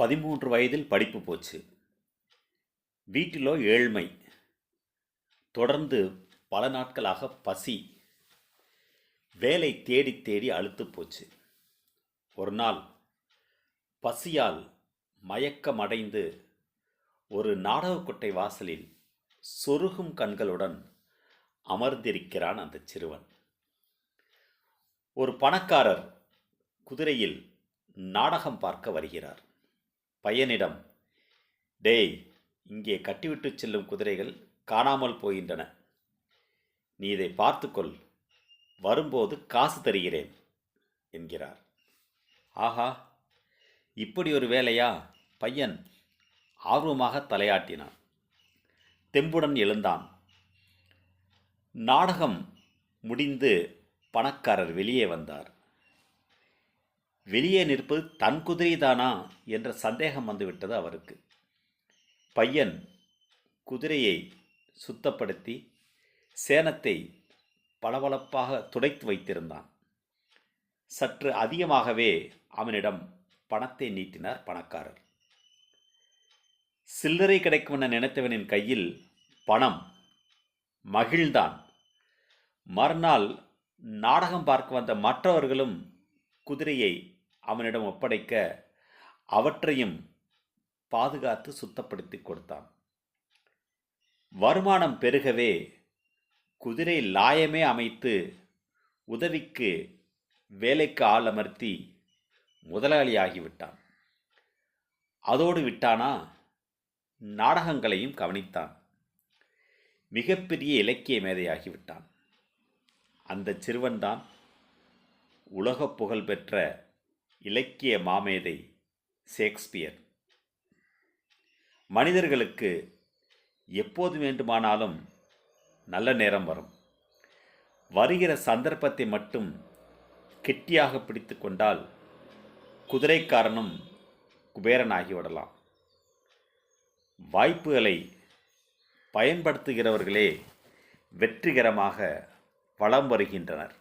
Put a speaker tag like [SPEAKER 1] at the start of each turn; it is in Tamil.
[SPEAKER 1] பதிமூன்று வயதில் படிப்பு போச்சு. வீட்டிலோ ஏழ்மை. தொடர்ந்து பல நாட்களாக பசி. வேலை தேடி தேடி அழுத்து போச்சு. ஒரு நாள் பசியால் மயக்கமடைந்து ஒரு நாடகக்கொட்டை வாசலில் சொருகும் கண்களுடன் அமர்ந்திருக்கிறான் அந்த சிறுவன். ஒரு பணக்காரர் குதிரையில் நாடகம் பார்க்க வருகிறார். பையனிடம். டேய் இங்கே கட்டிவிட்டு செல்லும் குதிரைகள் காணாமல் போகின்றன. நீ இதை பார்த்துக்கொள். வரும்போது காசு தருகிறேன் என்கிறார். ஆஹா இப்படி ஒரு வேலையா? பையன் ஆர்வமாக தலையாட்டினான். தெம்புடன் எழுந்தான். நாடகம் முடிந்து பணக்காரர் வெளியே வந்தார். வெளியே நிற்பது தன் குதிரைதானா என்ற சந்தேகம் வந்துவிட்டது அவருக்கு. பையன் குதிரையை சுத்தப்படுத்தி சேனத்தை பளபளப்பாக துடைத்து வைத்திருந்தான். சற்று அதிகமாகவே அவனிடம் பணத்தை நீட்டினார் பணக்காரர். சில்லறை கிடைக்கும் என நினைத்தவனின் கையில் பணம் மகிழ்ந்தான். மறுநாள் நாடகம் பார்க்க வந்த மற்றவர்களும் குதிரையை அவனிடம் ஒப்படைக்க அவற்றையும் பாதுகாத்து சுத்தப்படுத்தி கொடுத்தான். வருமானம் பெருகவே குதிரை லாயமே அமைத்து உதவிக்கு வேலைக்கு ஆள் அமர்த்தி முதலாளியாகிவிட்டான். அதோடு விட்டானா? நாடகங்களையும் கவனித்தான். மிகப்பெரிய இலக்கிய மேதையாகிவிட்டான். அந்த சிறுவன்தான் உலக புகழ் பெற்ற இலக்கிய மாமேதை ஷேக்ஸ்பியர். மனிதர்களுக்கு எப்போது வேண்டுமானாலும் நல்ல நேரம் வரும். வருகிற சந்தர்ப்பத்தை மட்டும் கெட்டியாக பிடித்து கொண்டால் குதிரைக்காரனும் குபேரனாகிவிடலாம் வாய்ப்புகளை பயன்படுத்துகிறவர்களே வெற்றிகரமாக வளம் வருகின்றனர்.